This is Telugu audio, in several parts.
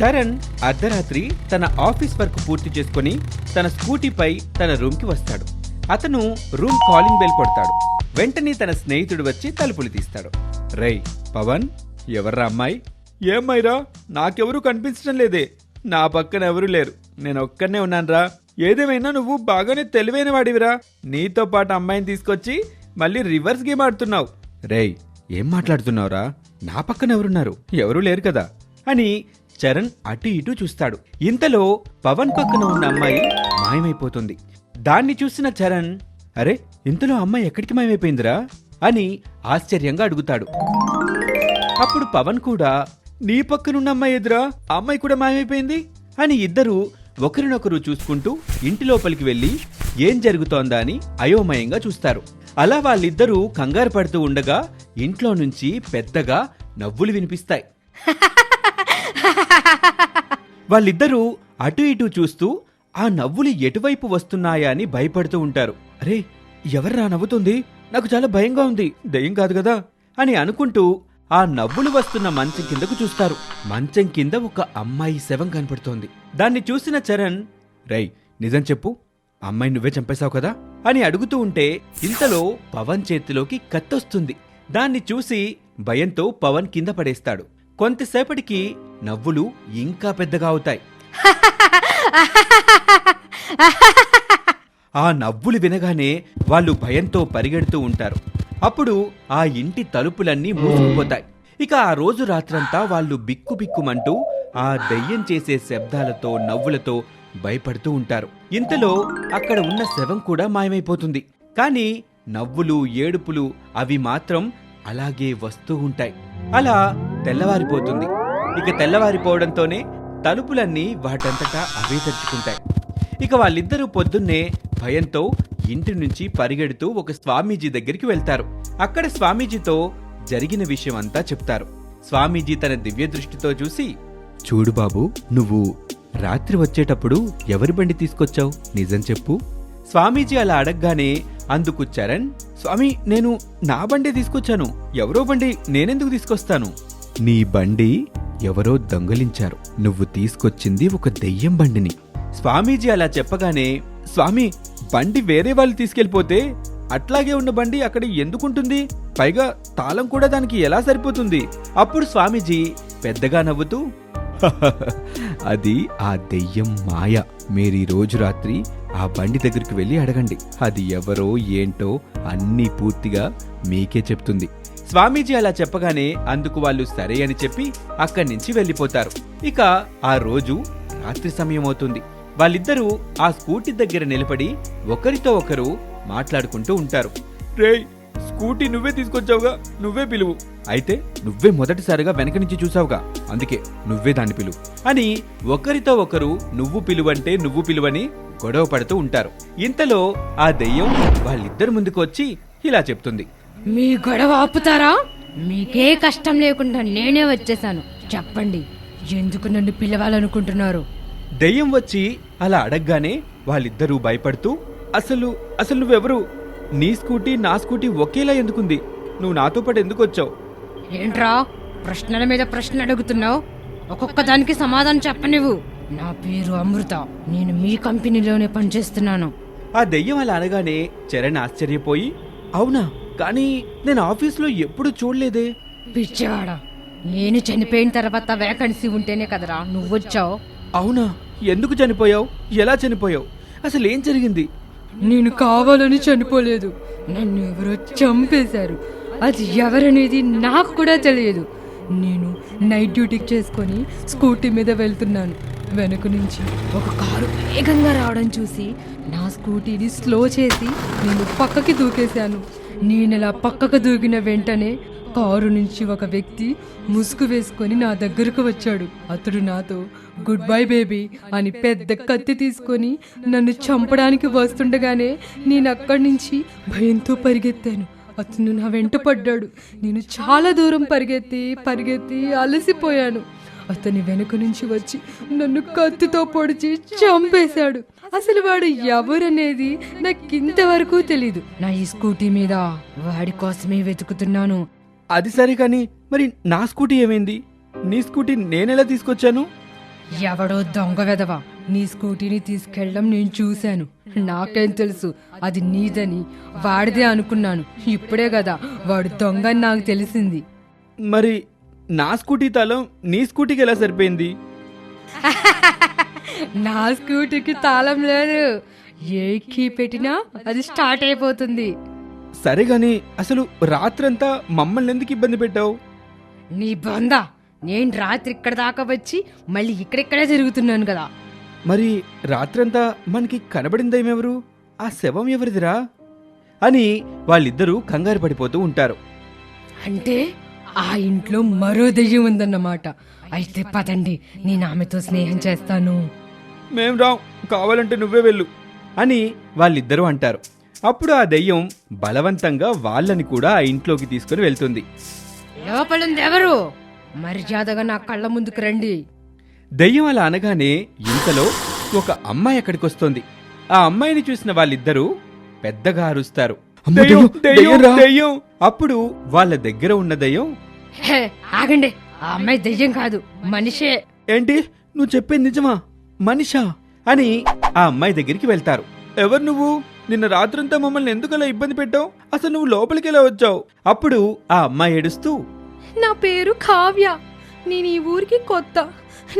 చరణ్ అర్ధరాత్రి తన ఆఫీస్ వర్క్ పూర్తి చేసుకుని తన స్కూటీపై తన రూమ్కి వస్తాడు. అతను రూమ్ కాలింగ్ బెల్ కొడతాడు. వెంటనే తన స్నేహితుడు వచ్చి తలుపులు తీస్తాడు. రై పవన్ ఎవర్రా అమ్మాయి? ఏమ్మాయిరా నాకెవరూ కనిపించడం లేదే. నా పక్కన ఎవరూ లేరు. నేను ఒక్కనే ఉన్నానురా. ఏదేమైనా నువ్వు బాగానే తెలివైన వాడివిరా. నీతో పాటు అమ్మాయిని తీసుకొచ్చి మళ్ళీ రివర్స్ గేమ్ ఆడుతున్నావు. రేయ్ ఏం మాట్లాడుతున్నావురా? నా పక్కన ఎవరున్నారు? ఎవరూ లేరు కదా? అని చరణ్ అటు ఇటు చూస్తాడు. ఇంతలో పవన్ పక్కన ఉన్న అమ్మాయి మాయమైపోతుంది. దాన్ని చూసిన చరణ్ అరే ఇంతలో అమ్మాయి ఎక్కడికి మాయమైపోయిందిరా? అని ఆశ్చర్యంగా అడుగుతాడు. అప్పుడు పవన్ కూడా నీ పక్కనున్న అమ్మాయి ఎదురా? అమ్మాయి కూడా మాయమైపోయింది? అని ఇద్దరూ ఒకరినొకరు చూసుకుంటూ ఇంటి లోపలికి వెళ్ళి ఏం జరుగుతోందా అని అయోమయంగా చూస్తారు. అలా వాళ్ళిద్దరూ కంగారు పడుతూ ఉండగా ఇంట్లో నుంచి పెద్దగా నవ్వులు వినిపిస్తాయి. వాళ్ళిద్దరూ అటు ఇటు చూస్తూ ఆ నవ్వులు ఎటువైపు వస్తున్నాయా అని భయపడుతూ ఉంటారు. అరే ఎవర్రా నవ్వుతుంది? నాకు చాలా భయంగా ఉంది. దయ్యం కాదు కదా? అని అనుకుంటూ ఆ నవ్వులు వస్తున్న మంచం కిందకు చూస్తారు. మంచం కింద ఒక అమ్మాయి శవం కనపడుతోంది. దాన్ని చూసిన చరణ్ రై నిజం చెప్పు. అమ్మాయి నువ్వే చంపేశావు కదా? అని అడుగుతూ ఉంటే ఇంతలో పవన్ చేతిలోకి కత్తొస్తుంది. దాన్ని చూసి భయంతో పవన్ కింద పడేస్తాడు. కొంతసేపటికి నవ్వులు ఇంకా పెద్దగా అవుతాయి. ఆ నవ్వులు వినగానే వాళ్ళు భయంతో పరిగెడుతూ ఉంటారు. అప్పుడు ఆ ఇంటి తలుపులన్నీ మూసుకుపోతాయి. ఇక ఆ రోజు రాత్రంతా వాళ్ళు బిక్కు బిక్కుమంటూ ఆ దయ్యం చేసే శబ్దాలతో నవ్వులతో భయపడుతూ ఉంటారు. ఇంతలో అక్కడ ఉన్న శవం కూడా మాయమైపోతుంది. కానీ నవ్వులు ఏడుపులు అవి మాత్రం అలాగే వస్తూ ఉంటాయి. అలా తెల్లవారిపోతుంది. ఇక తెల్లవారిపోవడంతోనే తలుపులన్నీ వాటంతటా అవే తెరుచుకుంటాయి. ఇక వాళ్ళిద్దరూ పొద్దున్నే భయంతో ఇంటి నుంచి పరిగెడుతూ ఒక స్వామీజీ దగ్గరికి వెళ్తారు. అక్కడ స్వామీజీతో జరిగిన విషయం అంతా చెప్తారు. స్వామీజీ తన దివ్య దృష్టితో చూసి చూడు బాబు నువ్వు రాత్రి వచ్చేటప్పుడు ఎవరి బండి తీసుకొచ్చావు? నిజం చెప్పు. స్వామీజీ అలా అడగగానే అందుకు చరణ్ స్వామి నేను నా బండి తీసుకొచ్చాను. ఎవరో బండి నేనెందుకు తీసుకొస్తాను? నీ బండి ఎవరో దొంగలించారు. నువ్వు తీసుకొచ్చింది ఒక దెయ్యం బండిని. స్వామీజీ అలా చెప్పగానే స్వామి బండి వేరే వాళ్ళు తీసుకెళ్ళిపోతే అట్లాగే ఉన్న బండి అక్కడ ఎందుకుంటుంది? పైగా తాళం కూడా దానికి ఎలా సరిపోతుంది? అప్పుడు స్వామీజీ పెద్దగా నవ్వుతూ అది ఆ దెయ్యం మాయ. మీరు రోజు రాత్రి ఆ బండి దగ్గరికి వెళ్ళి అడగండి. అది ఎవరో ఏంటో అన్నీ పూర్తిగా మీకే చెప్తుంది. స్వామీజీ అలా చెప్పగానే అందుకు వాళ్ళు సరే అని చెప్పి అక్కడి నుంచి వెళ్ళిపోతారు. ఇక ఆ రోజు రాత్రి సమయం అవుతుంది. వాళ్ళిద్దరూ ఆ స్కూటీ దగ్గర నిలబడి ఒకరితో ఒకరు మాట్లాడుకుంటూ ఉంటారు. రే స్కూటీ నువ్వే తీసుకొచ్చావుగా నువ్వే పిలువు. అయితే నువ్వే మొదటిసారిగా వెనక నుంచి చూసావుగా అందుకే నువ్వే దాన్ని పిలువు. అని ఒకరితో ఒకరు నువ్వు పిలువంటే నువ్వు పిలువని గొడవ పడుతూ ఉంటారు. ఇంతలో ఆ దెయ్యం వాళ్ళిద్దరు ముందుకు వచ్చి ఇలా చెప్తుంది. మీ గొడవ ఆపుతారా? మీకే కష్టం లేకుండా నేనే వచ్చేసాను. చెప్పండి ఎందుకు నన్ను పిలవాలనుకుంటున్నారు? దెయ్యం వచ్చి అలా అడగగానే వాళ్ళిద్దరూ భయపడుతూ అసలు అసలు నువ్వెవరు? నీ స్కూటీ నా స్కూటీ ఒకేలా ఎందుకుంది? నువ్వు నాతో పాటు ఎందుకు వచ్చావు? ఏంట్రా? ప్రశ్నల మీద ప్రశ్న అడుగుతున్నావు? ఒక్కొక్క దానికి సమాధానం చెప్పనివ్వు. నా పేరు అమృత. నేను మీ కంపెనీలోనే పనిచేస్తున్నాను. ఆ దెయ్యం అలా అనగానే చరణ్ ఆశ్చర్యపోయి అవునా? కానీ నేను ఆఫీస్లో ఎప్పుడు చూడలేదే. పిచ్చివాడా. నేను చనిపోయిన తర్వాత వేకెన్సీ ఉంటేనే కదరా నువ్వు వచ్చావు అవునా? ఎందుకు చనిపోయావు? ఎలా చనిపోయావు? అసలు ఏం జరిగింది? నేను కావాలని చనిపోలేదు. నన్ను ఎవరో చంపేశారు. అది ఎవరనేది నాకు కూడా తెలియదు. నేను నైట్ డ్యూటీకి చేసుకొని స్కూటీ మీద వెళ్తున్నాను. వెనుక నుంచి ఒక కారు వేగంగా రావడం చూసి నా స్కూటీని స్లో చేసి నేను పక్కకి దూకేశాను. నేను ఇలా పక్కకు దూకిన వెంటనే కారు నుంచి ఒక వ్యక్తి ముసుగు వేసుకొని నా దగ్గరకు వచ్చాడు. అతడు నాతో గుడ్ బై బేబీ అని పెద్ద కత్తి తీసుకొని నన్ను చంపడానికి వస్తుండగానే నేను అక్కడి నుంచి భయంతో పరిగెత్తాను. అతను నా వెంట పడ్డాడు. నేను చాలా దూరం పరిగెత్తి పరిగెత్తి అలసిపోయాను. అతని వెనుక నుంచి వచ్చి నన్ను కత్తితో పొడిచి చంపేశాడు. అసలు వాడు ఎవరనేది నాకు ఇంతవరకు తెలీదు. నా ఈ స్కూటీ మీద వాడి కోసమే వెతుకుతున్నాను. అది సరే కానీ మరి నా స్కూటీ ఏమైంది? నీ స్కూటీ నేనెలా తీసుకొచ్చాను? ఎవడో దొంగ వెదవా నీ స్కూటీని తీసుకెళ్ళడం నేను చూశాను. నాకేం తెలుసు. అది నీదని వాడిదే అనుకున్నాను. ఇప్పుడే కదా వాడు దొంగ అని నాకు తెలిసింది. మరి నా స్కూటీ తాళం నీ స్కూటీకి ఎలా సరిపోయింది? నా స్కూటీకి తాళం లేదు. ఏ కీ పెట్టినా అది స్టార్ట్ అయిపోతుంది. సరే గాని అసలు రాత్రంతా మమ్మల్ని ఎందుకు ఇబ్బంది పెట్టావు? నీ బొంద నేను రాత్రి ఇక్కడ దాకా వచ్చి మళ్ళీ ఇక్కడిక్కడే తిరుగుతున్నాను కదా. మరి రాత్రంతా మనకి కనబడిందేమెవరు ఆ శవం ఎవరిదిరా? అని వాళ్ళిద్దరూ కంగారు పడిపోతూ ఉంటారు. అంటే ఆ ఇంట్లో మరో దెయ్యం ఉందన్నమాట. అయితే పదండి నేను ఆమెతో స్నేహం చేస్తాను. మేం రాం కావాలంటే నువ్వే వెళ్ళు అని వాళ్ళిద్దరూ అంటారు. అప్పుడు ఆ దెయ్యం బలవంతంగా వాళ్ళని కూడా ఆ ఇంట్లోకి తీసుకుని వెళ్తుంది. లోపలుంది ఎవరు? మర్యాదగా నా కళ్ళ ముందుకు రండి. దెయ్యం అలా అనగానే ఇంతలో ఒక అమ్మాయి అక్కడికి వస్తోంది ఆ అమ్మాయిని చూసిన వాళ్ళిద్దరూ పెద్దగా అరుస్తారు. దెయ్యం, దెయ్యం, దెయ్యం. అప్పుడు వాళ్ళ దగ్గర ఉన్న దెయ్యం హే ఆగండి. ఆ అమ్మాయి దెయ్యం కాదు మనిషే. ఏంటి? నువ్వు చెప్పేది నిజమా? మనిషా? అని ఆ అమ్మాయి దగ్గరికి వెళ్తారు. ఎవరు నువ్వు? నిన్న రాత్రంతా మమ్మల్ని ఎందుకు అలా ఇబ్బంది పెట్టావు? అసలు నువ్వు లోపలికి ఎలా వచ్చావు? అప్పుడు ఆ అమ్మాయి ఏడుస్తూ నా పేరు కావ్య. నేను ఈ ఊరికి కొత్త.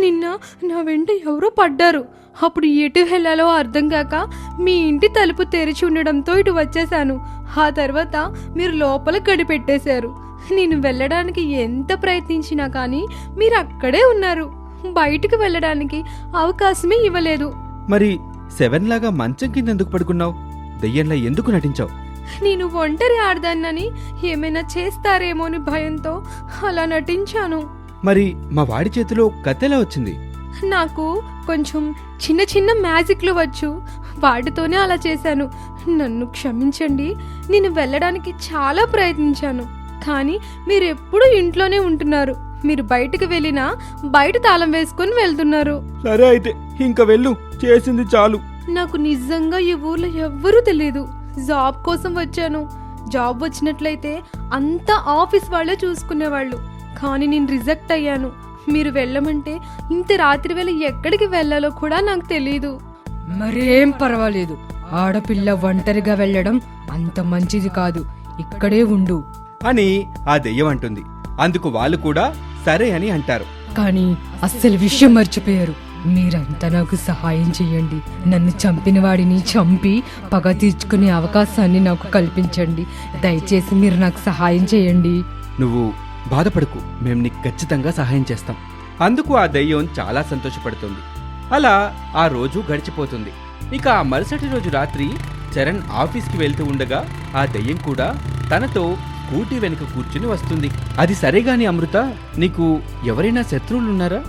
నిన్న నా వెంట ఎవరో పడ్డారు. అప్పుడు ఎటు వెళ్ళాలో అర్థం కాక మీ ఇంటి తలుపు తెరిచి ఉండడంతో ఇటు వచ్చేసాను ఆ తర్వాత మీరు లోపల గడిపెట్టేశారు నేను వెళ్ళడానికి ఎంత ప్రయత్నించినా కానీ మీరు అక్కడే ఉన్నారు. బయటికి వెళ్ళడానికి అవకాశమే ఇవ్వలేదు. మరి సెవెన్ లాగా మంచం కింద ఎందుకు పడుకున్నావు? దెయ్యంలా ఎందుకు నటించావు? నేను ఒంటరి ఆడదాన్నని ఏమైనా చేస్తారేమో అని భయంతో అలా నటించాను. మరి మా వాడి చేతిలో కత్తెలా వచ్చింది? నాకు కొంచెం చిన్న చిన్న మ్యాజిక్లు వచ్చు. వాటితోనే అలా చేశాను. నన్ను క్షమించండి నేను వెళ్ళడానికి చాలా ప్రయత్నించాను. కానీ మీరు ఎప్పుడూ ఇంట్లోనే ఉంటున్నారు. మీరు బయటకు వెళ్ళినా బయట తాళం వేసుకొని వెళ్తున్నారు. సరే అయితే ఇంక వెళ్ళు. చేసింది చాలు. నాకు నిజంగా ఈ ఊర్లో ఎవ్వరూ తెలియదు జాబ్ కోసం వచ్చాను. జాబ్ వచ్చినట్లయితే అంతా ఆఫీస్ వాళ్ళే చూసుకునేవాళ్ళు. కానీ నేను రిజెక్ట్ అయ్యాను. మీరు వెళ్ళమంటే ఇంత రాత్రి వేళ ఎక్కడికి వెళ్ళాలో కూడా నాకు తెలియదు మరేం పర్వాలేదు. ఆడపిల్ల ఒంటరిగా వెళ్ళడం అంత మంచిది కాదు. ఇక్కడే ఉండు. అని ఆ దెయ్యం అంటుంది. అందుకు వాళ్ళు కూడా సరే అని అంటారు. కానీ అస్సలు విషయం మర్చిపోయారు. మీరంతా నాకు సహాయం చేయండి. నన్ను చంపిన వాడిని చంపి పగ తీర్చుకునే అవకాశాన్ని నాకు కల్పించండి. దయచేసి మీరు నాకు సహాయం చేయండి. నువ్వు బాధపడకు. మేము నీకు ఖచ్చితంగా సహాయం చేస్తాం. అందుకు ఆ దెయ్యం చాలా సంతోషపడుతుంది. అలా ఆ రోజు గడిచిపోతుంది. ఇక ఆ మరుసటి రోజు రాత్రి చరణ్ ఆఫీస్కి వెళ్తూ ఉండగా ఆ దెయ్యం కూడా తనతో స్కూటీ వెనుక కూర్చుని వస్తుంది. అది సరేగాని అమృత నీకు ఎవరైనా శత్రువులు ఉన్నారా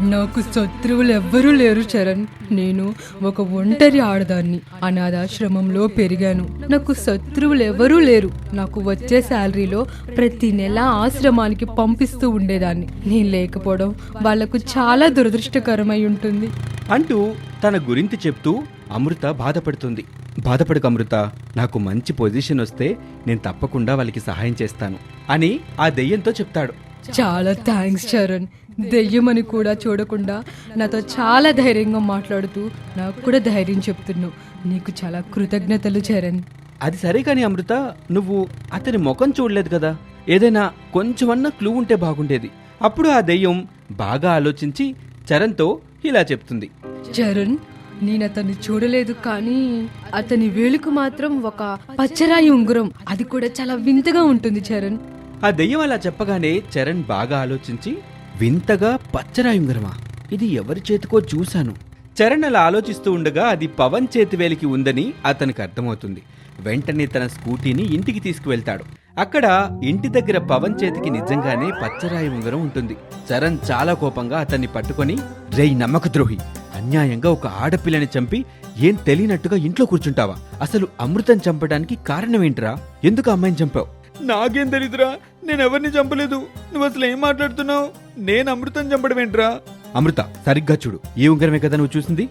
నాకు శత్రువులు ఎవ్వరూ లేరు చరణ్. నేను ఒక ఒంటరి ఆడదాన్ని. అనాథాశ్రమంలో పెరిగాను. నాకు శత్రువులు ఎవరూ లేరు. నాకు వచ్చే శాలరీలో ప్రతి నెల ఆశ్రమానికి పంపిస్తూ ఉండేదాన్ని. నేను లేకపోవడం వాళ్ళకు చాలా దురదృష్టకరమై ఉంటుంది. అంటూ తన గురించి చెప్తూ అమృత బాధపడుతుంది. బాధపడక అమృత. నాకు మంచి పొజిషన్ వస్తే నేను తప్పకుండా వాళ్ళకి సహాయం చేస్తాను అని ఆ దెయ్యంతో చెప్తాడు. చాలా థ్యాంక్స్ చరణ్ దెయ్యమని కూడా చూడకుండా నాతో చాలా ధైర్యంగా మాట్లాడుతూ నాకు కూడా ధైర్యం చెప్తున్నావు. నీకు చాలా కృతజ్ఞతలు చరణ్ అది సరే కానీ అమృత నువ్వు అతని ముఖం చూడలేదు కదా. ఏదైనా కొంచెమన్నా క్లూ ఉంటే బాగుండేది. అప్పుడు ఆ దెయ్యం బాగా ఆలోచించి చరణ్తో ఇలా చెప్తుంది. చరణ్ నేను అతన్ని చూడలేదు కానీ అతని వేలుకు మాత్రం ఒక పచ్చరాయి ఉంగరం. అది కూడా చాలా వింతగా ఉంటుంది చరణ్ ఆ దెయ్యం అలా చెప్పగానే చరణ్ బాగా ఆలోచించి వింతగా పచ్చరాయుంగరమా ఇది ఎవరి చేతికో చూశాను. చరణ్ అలా ఆలోచిస్తూ ఉండగా అది పవన్ చేతివేలికి ఉందని అతనికి అర్థమవుతుంది. వెంటనే తన స్కూటీని ఇంటికి తీసుకువెళ్తాడు. అక్కడ ఇంటి దగ్గర పవన్ చేతికి నిజంగానే పచ్చరాయి ఉంగరం ఉంటుంది. చరణ్ చాలా కోపంగా అతన్ని పట్టుకొని రేయ్ నమ్మక ద్రోహి అన్యాయంగా ఒక ఆడపిల్లని చంపి ఏం తెలియనట్టుగా ఇంట్లో కూర్చుంటావా? అసలు అమృతం చంపడానికి కారణమేంట్రా ఎందుకు అమ్మాయిని చంపావు? నాకేం తెలీదురా. నేను ఎవరిని చంపలేదు? నువ్వు అసలు ఏం మాట్లాడుతున్నావు? నేను అమృతం చంపడం ఏంట్రా? అమృత సరిగ్గా చూడు. ఈ ఉంగరమే కదా నువ్వు చూసింది?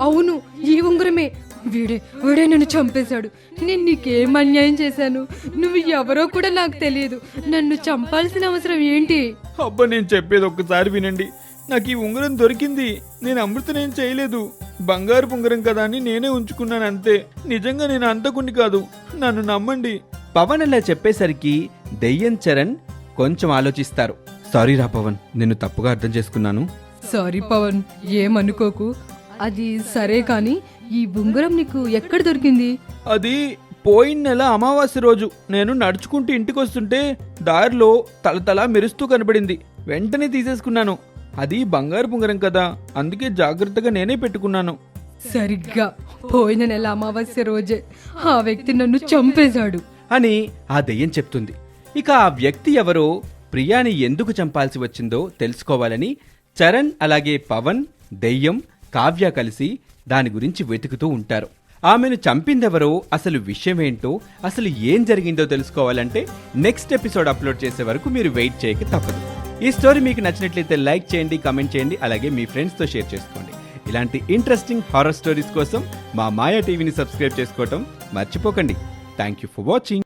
అవును ఈ ఉంగరమే. వీడే వీడే నన్ను చంపేశాడు. నేను నీకేం అన్యాయం చేశాను? నువ్వు ఎవరో కూడా నాకు తెలియదు. నన్ను చంపాల్సిన అవసరం ఏంటి? అబ్బా నేను చెప్పేది ఒక్కసారి వినండి. నాకు ఈ ఉంగరం దొరికింది. నేను అమృతనేం చేయలేదు. బంగారు ఉంగరం కదా అని నేనే ఉంచుకున్నాను అంతే. నిజంగా నేను అంతకుని కాదు. నన్ను నమ్మండి. పవన్ అలా చెప్పేసరికి దెయ్యం చరణ్ కొంచెం ఆలోచిస్తారు. సారీ రా పవన్ నేను తప్పుగా అర్థం చేసుకున్నాను. సారీ పవన్ ఏమనుకోకు? అది సరే కానీ ఈ ఉంగరం నీకు ఎక్కడ దొరికింది? అది పోయిన నెల అమావాస్య రోజు నేను నడుచుకుంటూ ఇంటికి వస్తుంటే దారిలో తలతల మెరుస్తూ కనబడింది వెంటనే తీసేసుకున్నాను. అది బంగారు ఉంగరం కదా అందుకే జాగ్రత్తగా నేనే పెట్టుకున్నాను. సరిగ్గా. పోయిన నెల అమావాస్య రోజే ఆ వ్యక్తి నన్ను చంపేశాడు. అని ఆ దెయ్యం చెప్తుంది. ఇక ఆ వ్యక్తి ఎవరో ప్రియాని ఎందుకు చంపాల్సి వచ్చిందో తెలుసుకోవాలని చరణ్ అలాగే పవన్ దెయ్యం కావ్య కలిసి దాని గురించి వెతుకుతూ ఉంటారు. ఆమెను చంపిందెవరో అసలు విషయమేంటో అసలు ఏం జరిగిందో తెలుసుకోవాలంటే నెక్స్ట్ ఎపిసోడ్ అప్లోడ్ చేసే వరకు మీరు వెయిట్ చేయక తప్పదు. ఈ స్టోరీ మీకు నచ్చినట్లయితే లైక్ చేయండి కమెంట్ చేయండి అలాగే మీ ఫ్రెండ్స్తో షేర్ చేసుకోండి. ఇలాంటి ఇంట్రెస్టింగ్ హారర్ స్టోరీస్ కోసం మా మాయా టీవీని సబ్స్క్రైబ్ చేసుకోవటం మర్చిపోకండి. Thank you for watching.